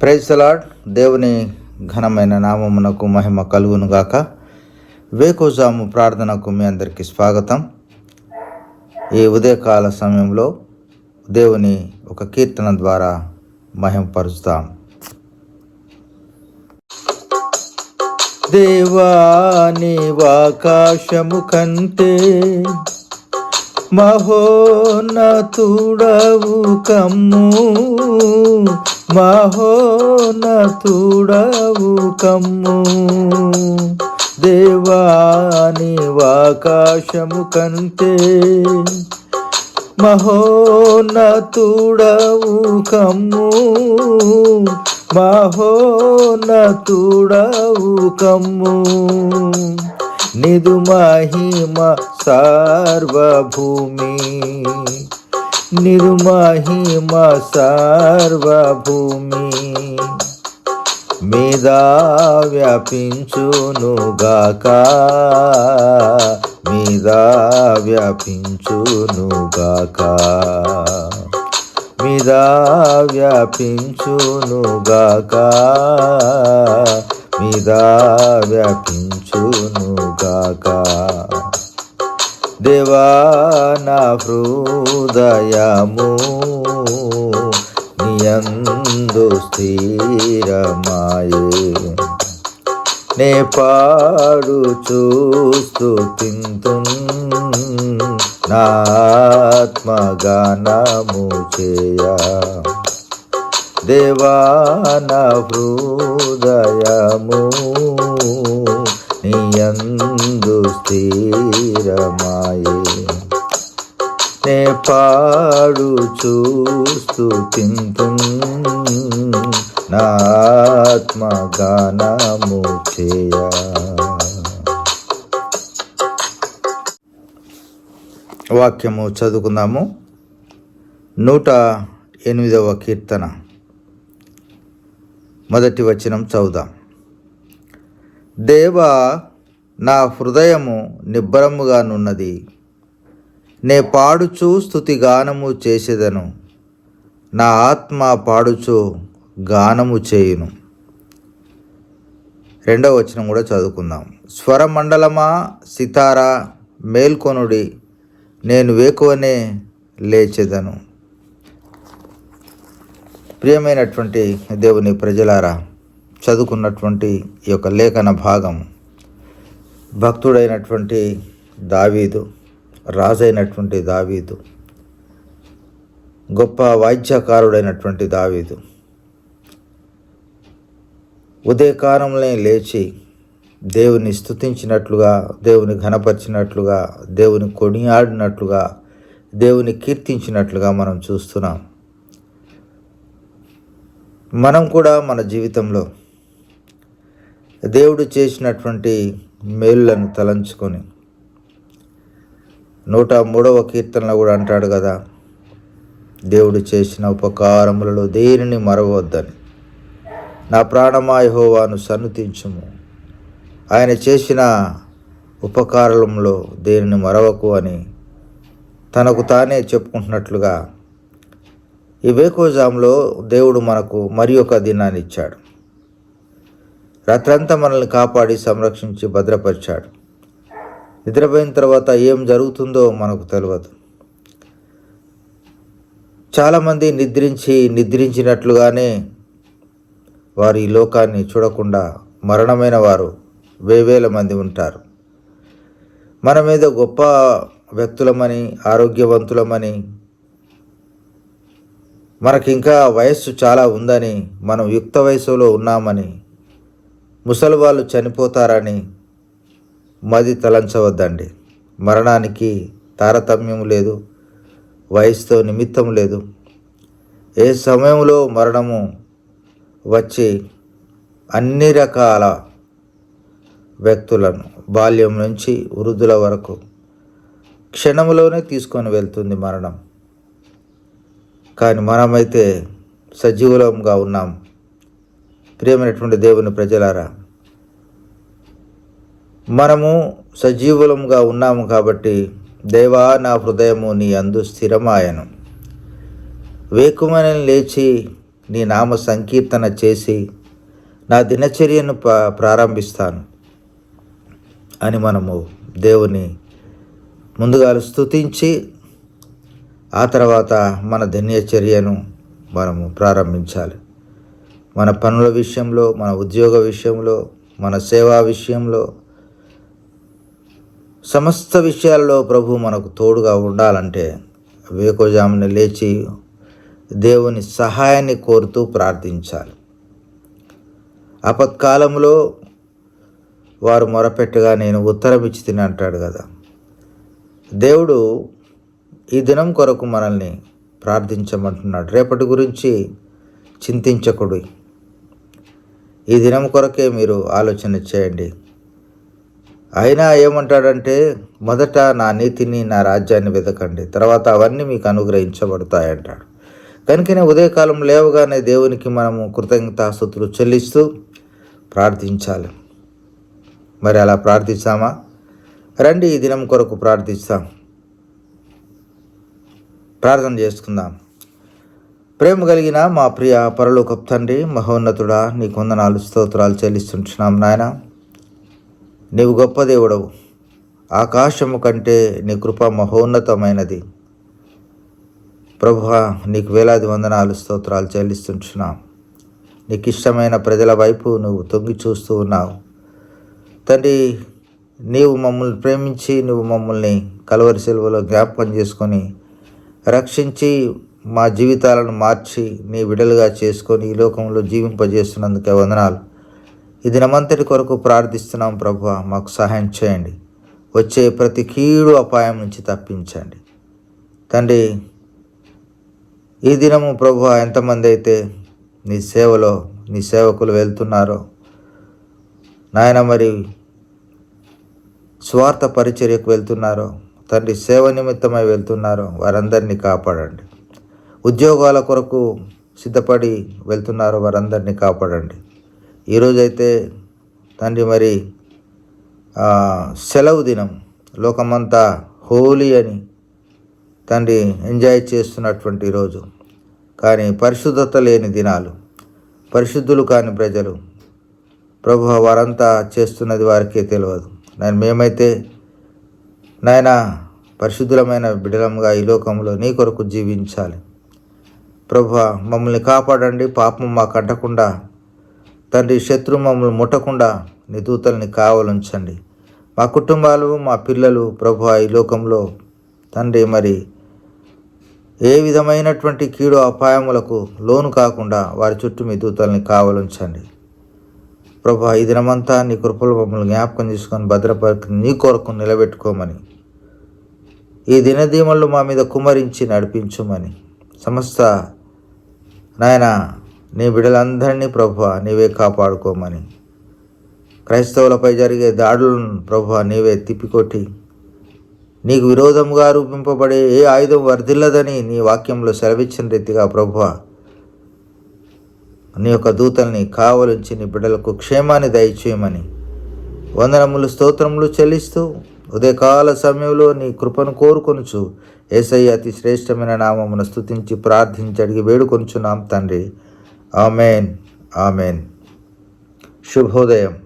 ప్రైజ్లాడ్ దేవుని ఘనమైన నామమునకు మహిమ కలుగునుగాక. వేకోజాము ప్రార్థనకు మీ అందరికీ స్వాగతం. ఈ ఉదయకాల సమయంలో దేవుని ఒక కీర్తన ద్వారా మహిమపరుస్తాం దేవాని ఆకాశము కంటే మహోన్నతుడవు కమ్ము. మహోనతుడవు కమ్ము. దేవాని వాకాశము కంటే మహోనతుడవు కమ్ము. మహోనతుడవు కమ్ము. నిదు మహిమ సార్వభూమి. నిర్మహిమ మహిమ సార్వభూమి మీద వ్యాపించునుగాక మీద వ్యాపించునుగాక మీద వ్యాపించునుగాక మీద వ్యాపించునుగాక దేవా నా హృదయము నియందు స్థిరమాయే. నే పాడు చూస్తూ తింతు నాత్మగానము చేయ. దేవాన హృదయము నియందు స్థిరమాయే. నే పాడు చూస్తూ తింతు నాత్మగానము చేయ. వాక్యము చదువుకుందాము. నూట ఎనిమిదవ కీర్తన. మొదటి వచనం చదుదాం దేవా నా హృదయము నిబ్బరముగానున్నది. నే పాడుచు స్థుతి గానము చేసేదను. నా ఆత్మ పాడుచు గానము చేయును. రెండవ వచనం కూడా చదువుకుందాం. స్వరమండలమా సితారా మేల్కొనుడి నేను వేకువనే లేచెదను. ప్రియమైనటువంటి దేవుని ప్రజలారా చదువుకున్నటువంటి ఈ యొక్క లేఖన భాగం భక్తుడైనటువంటి దావీదు రాజైనటువంటి దావీదు గొప్ప వాయిద్యకారుడైనటువంటి దావీదు. ఉదయకాలంలో లేచి దేవుని స్తుతించినట్లుగా దేవుని ఘనపరిచినట్లుగా దేవుని కొనియాడినట్లుగా దేవుని కీర్తించినట్లుగా మనం చూస్తున్నాం. మనం కూడా మన జీవితంలో దేవుడు చేసినటువంటి మేలులను తలంచుకొని నూట మూడవ కీర్తనలో కూడా అంటాడు కదా దేవుడు చేసిన ఉపకారములలో దేనిని మరవద్దని. నా ప్రాణమాయహోవాను సన్నుతించుము. ఆయన చేసిన ఉపకారంలో దేనిని మరవకు అని తనకు తానే చెప్పుకుంటున్నట్లుగా ఈ వేకోజాంలో దేవుడు మనకు మరి ఒక దినాన్ని ఇచ్చాడు. రాత్రంతా మనల్ని కాపాడి సంరక్షించి భద్రపరిచాడు. నిద్రపోయిన తర్వాత ఏం జరుగుతుందో మనకు తెలియదు చాలామంది నిద్రించి నిద్రించినట్లుగానే వారు ఈ లోకాన్ని చూడకుండా మరణమైన వారు వేవేల మంది ఉంటారు. మన మీద గొప్ప వ్యక్తులమని ఆరోగ్యవంతులమని మనకి ఇంకా వయస్సు చాలా ఉందని మనం యుక్త వయసులో ఉన్నామని ముసలి వాళ్ళు చనిపోతారని మది తలంచవద్దండి. మరణానికి తారతమ్యం లేదు వయసుతో నిమిత్తం లేదు. ఏ సమయంలో మరణము వచ్చి అన్ని రకాల వ్యక్తులను బాల్యం నుంచి వృద్ధుల వరకు క్షణంలోనే తీసుకొని వెళ్తుంది మరణం. కానీ మనమైతే సజీవులంగా ఉన్నాం. ప్రియమైనటువంటి దేవుని ప్రజలారా మనము సజీవులంగా ఉన్నాము కాబట్టి దేవా నా హృదయము నీ అందు స్థిరమాయను. వేకుమని లేచి నీ నామ సంకీర్తన చేసి నా దినచర్యను ప్రారంభిస్తాను అని మనము దేవుని ముందుగా స్థుతించి ఆ తర్వాత మన దినచర్యను మనము ప్రారంభించాలి. మన పనుల విషయంలో మన ఉద్యోగ విషయంలో మన సేవా విషయంలో సమస్త విషయాల్లో ప్రభు మనకు తోడుగా ఉండాలంటే వేకోజామున లేచి దేవుని సహాయాన్ని కోరుతూ ప్రార్థించాలి. ఆపత్కాలంలో వారు మొరపెట్టగా నేను ఉత్తరం ఇచ్చి తిని అంటాడు కదా. దేవుడు ఈ దినం కొరకు మనల్ని ప్రార్థించమంటున్నాడు. రేపటి గురించి చింతించకుడు. ఈ దినం కొరకే మీరు ఆలోచన చేయండి. అయినా ఏమంటాడంటే మొదట నా నీతిని నా రాజ్యాన్ని వెతకండి తర్వాత అవన్నీ మీకు అనుగ్రహించబడతాయి అంటాడు కనుకనే ఉదయకాలం లేవగానే దేవునికి మనము కృతజ్ఞతాస్తుతులు చెల్లిస్తూ ప్రార్థించాలి. మరి అలా ప్రార్థిస్తామా? రండి ఈ దినం కొరకు ప్రార్థిస్తాం. ప్రార్థన చేసుకుందాం. ప్రేమ కలిగిన మా ప్రియ పరలోకపు తండ్రి మహోన్నతుడా నీకు వందనాలు స్తోత్రాలు చెల్లిస్తుంటున్నాం నాయన. నీవు గొప్ప దేవుడవు. ఆకాశము కంటే నీ కృప మహోన్నతమైనది. ప్రభువా నీకు వేలాది వందనాలు స్తోత్రాలు చెల్లిస్తుంటున్నాం. నీకు ఇష్టమైన ప్రజల వైపు నువ్వు తొంగి చూస్తూ ఉన్నావు. తండ్రి నీవు మమ్మల్ని ప్రేమించి నువ్వు మమ్మల్ని కలవరి సెలవులో జ్ఞాపకం చేసుకొని రక్షించి మా జీవితాలను మార్చి నీ విడలుగా చేసుకొని ఈ లోకంలో జీవింపజేస్తున్నందుకే వందనాలు. ఈ దినమంతటి కొరకు ప్రార్థిస్తున్నాం ప్రభు మాకు సహాయం చేయండి. వచ్చే ప్రతి కీడు అపాయం నుంచి తప్పించండి. తండ్రి ఈ దినము ప్రభు ఎంతమంది అయితే నీ సేవలో నీ సేవకులు వెళ్తున్నారో నాయన మరి స్వార్థ పరిచర్యకు వెళ్తున్నారో తండ్రి సేవ నిమిత్తమై వెళ్తున్నారో వారందరినీ కాపాడండి. ఉద్యోగాల కొరకు సిద్ధపడి వెళ్తున్నారు వారందరినీ కాపాడండి. ఈరోజైతే తండ్రి మరి సెలవు దినం లోకమంతా హోలీ అని తండ్రి ఎంజాయ్ చేస్తున్నటువంటి రోజు. కానీ పరిశుద్ధత లేని దినాలు పరిశుద్ధులు కాని ప్రజలు ప్రభు వారంతా చేస్తున్నది వారికే తెలియదు. నేను మేమైతే నాయన పరిశుద్ధులమైన బిడలంగా ఈ లోకంలో నీ కొరకు జీవించాలి. ప్రభు మమ్మల్ని కాపాడండి పాపం మాకు అంటకుండా తండ్రి శత్రు మమ్మల్ని ముట్టకుండా నీ దూతల్ని కావలుంచండి. మా కుటుంబాలు మా పిల్లలు ప్రభు ఈ లోకంలో తండ్రి మరి ఏ విధమైనటువంటి కీడు అపాయములకు లోను కాకుండా వారి చుట్టూ మీ దూతల్ని కావలుంచండి. ప్రభా ఈ దినమంతా నీ కృపలు మమ్మల్ని జ్ఞాపకం చేసుకొని భద్రపరికి నీ కొరకు నిలబెట్టుకోమని ఈ దినదీమలు మా మీద కుమరించి నడిపించుమని సమస్త నాయన నీ బిడ్డలందరినీ ప్రభు నీవే కాపాడుకోమని. క్రైస్తవులపై జరిగే దాడులను ప్రభు నీవే తిప్పికొట్టి. నీకు విరోధముగా రూపింపబడే ఏ ఆయుధం వర్ధిల్లదని నీ వాక్యంలో సెలవిచ్చిన రీతిగా ప్రభు నీ యొక్క దూతల్ని కావలించి నీ బిడ్డలకు క్షేమాన్ని దయచేయమని. వందనములు స్తోత్రములు చెల్లిస్తూ ఉదయకాల సమయంలో నీ కృపను కోరుకొనుచు. ఏసయ్య అతి శ్రేష్టమైన నామమును స్థుతించి ప్రార్థించి అడిగి వేడుకొనుచున్నాం తండ్రి. ఆమెన్. ఆమెన్. శుభోదయం.